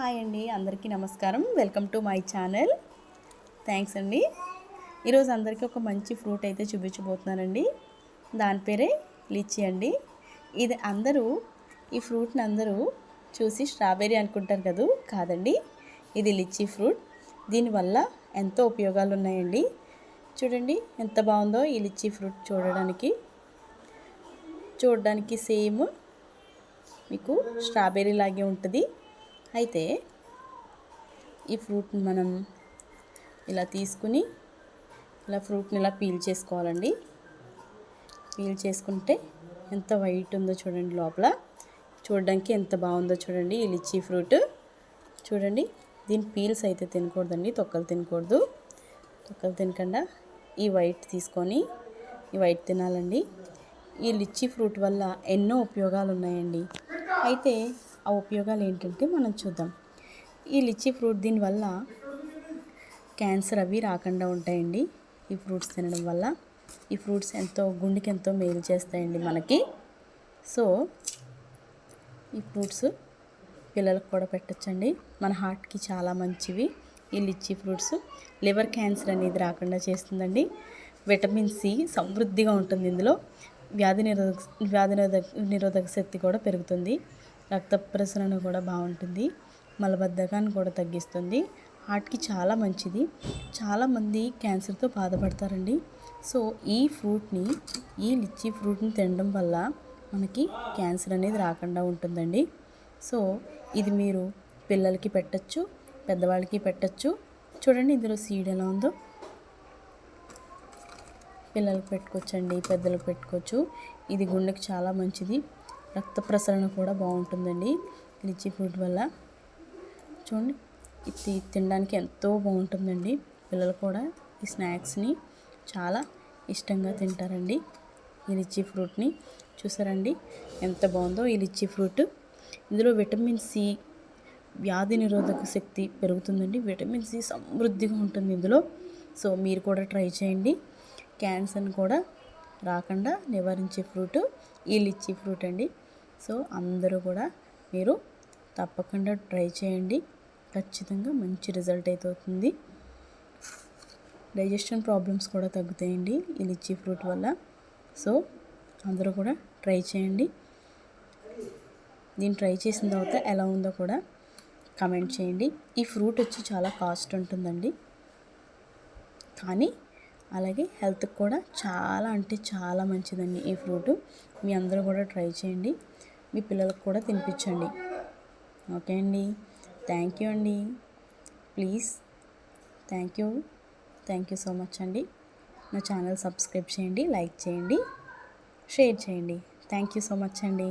Hi అండి అందరికీ నమస్కారం. Welcome to my channel thanks అండి. ఈరోజు అందరికీ ఒక మంచి ఫ్రూట్ అయితే చూపించబోతున్నానండి. దాని పేరే లిచీ అండి. ఇది అందరూ ఈ ఫ్రూట్ని అందరూ చూసి స్ట్రాబెర్రీ అనుకుంటారు కదా? కాదండి. ఇది లిచీ ఫ్రూట్. దీనివల్ల ఎంతో ఉపయోగాలు ఉన్నాయండి. చూడండి ఎంత బాగుందో ఈ లిచీ ఫ్రూట్ చూడడానికి. చూడడానికి సేమ్ మీకు స్ట్రాబెర్రీ లాగే ఉంటుంది. అయితే ఈ ఫ్రూట్ని మనం ఇలా తీసుకుని ఇలా ఫ్రూట్ని ఇలా పీల్ చేసుకోవాలండి. పీల్ చేసుకుంటే ఎంత వైట్ ఉందో చూడండి లోపల. చూడడానికి ఎంత బాగుందో చూడండి ఈ లిచ్చీ ఫ్రూట్. చూడండి దీని పీల్స్ అయితే తినకూడదండి తొక్కలు తినకూడదు. తొక్కలు తినకుండా ఈ వైట్ తీసుకొని ఈ వైట్ తినాలండి. ఈ లిచ్చీ ఫ్రూట్ వల్ల ఎన్నో ఉపయోగాలు ఉన్నాయండి. అయితే ఆ ఉపయోగాలు ఏంటంటే మనం చూద్దాం. ఈ లిచ్చీ ఫ్రూట్ దీనివల్ల క్యాన్సర్ అవి రాకుండా ఉంటాయండి. ఈ ఫ్రూట్స్ తినడం వల్ల. ఈ ఫ్రూట్స్ ఎంతో గుండెకి ఎంతో మేలు చేస్తాయండి మనకి. సో ఈ ఫ్రూట్స్ పిల్లలకు కూడా పెట్టచ్చండి. మన హార్ట్కి చాలా మంచివి. ఈ లిచ్చీ ఫ్రూట్స్ లివర్ క్యాన్సర్ అనేది రాకుండా చేస్తుందండి. విటమిన్ సి సమృద్ధిగా ఉంటుంది ఇందులో. వ్యాధి నిరోధక వ్యాధి నిరోధక నిరోధక శక్తి కూడా పెరుగుతుంది. రక్త ప్రసరణ కూడా బాగుంటుంది. మలబద్ధకాన్ని కూడా తగ్గిస్తుంది. హార్ట్కి చాలా మంచిది. చాలామంది క్యాన్సర్తో బాధపడతారండి. సో ఈ ఫ్రూట్ని ఈ లిచ్చీ ఫ్రూట్ని తినడం వల్ల మనకి క్యాన్సర్ అనేది రాకుండా ఉంటుందండి. సో ఇది మీరు పిల్లలకి పెట్టచ్చు పెద్దవాళ్ళకి పెట్టచ్చు. చూడండి ఇందులో సీడ్ ఎలా ఉందో. పిల్లలకు పెట్టుకోవచ్చండి పెద్దలకు పెట్టుకోవచ్చు. ఇది గుండెకి చాలా మంచిది. రక్త ప్రసరణ కూడా బాగుంటుందండి లిచ్చీ ఫ్రూట్ వల్ల. చూడండి ఇది తినడానికి ఎంతో బాగుంటుందండి. పిల్లలు కూడా ఈ స్నాక్స్ని చాలా ఇష్టంగా తింటారండి ఈ లిచ్చీ ఫ్రూట్ని. చూసారండి ఎంత బాగుందో ఈ లిచ్చీ ఫ్రూట్. ఇందులో విటమిన్ సి వ్యాధి నిరోధక శక్తి పెరుగుతుందండి. విటమిన్ సి సమృద్ధిగా ఉంటుంది ఇందులో. సో మీరు కూడా ట్రై చేయండి. క్యాన్సర్ని కూడా రాకుండా నివారించే ఫ్రూట్ ఈ లిచ్చీ ఫ్రూట్ అండి. సో అందరూ కూడా మీరు తప్పకుండా ట్రై చేయండి. ఖచ్చితంగా మంచి రిజల్ట్ అయితే అవుతుంది డైజెషన్ ప్రాబ్లమ్స్ కూడా తగ్గుతాయండి ఈ లిచ్చీ ఫ్రూట్ వల్ల. సో అందరూ కూడా ట్రై చేయండి. దీన్ని ట్రై చేసిన తర్వాత ఎలా ఉందో కూడా కమెంట్ చేయండి. ఈ ఫ్రూట్ వచ్చి చాలా కాస్ట్ ఉంటుందండి. కానీ అలాగే హెల్త్కి కూడా చాలా అంటే చాలా మంచిదండి ఈ ఫ్రూట్. మీ అందరూ కూడా ట్రై చేయండి. మీ పిల్లలకు కూడా తినిపించండి. ఓకే అండి. థ్యాంక్ యూ అండి. Please thank you thank you so much అండి. నా ఛానల్ సబ్స్క్రైబ్ చేయండి లైక్ చేయండి షేర్ చేయండి. థ్యాంక్ యూ సో మచ్ అండి.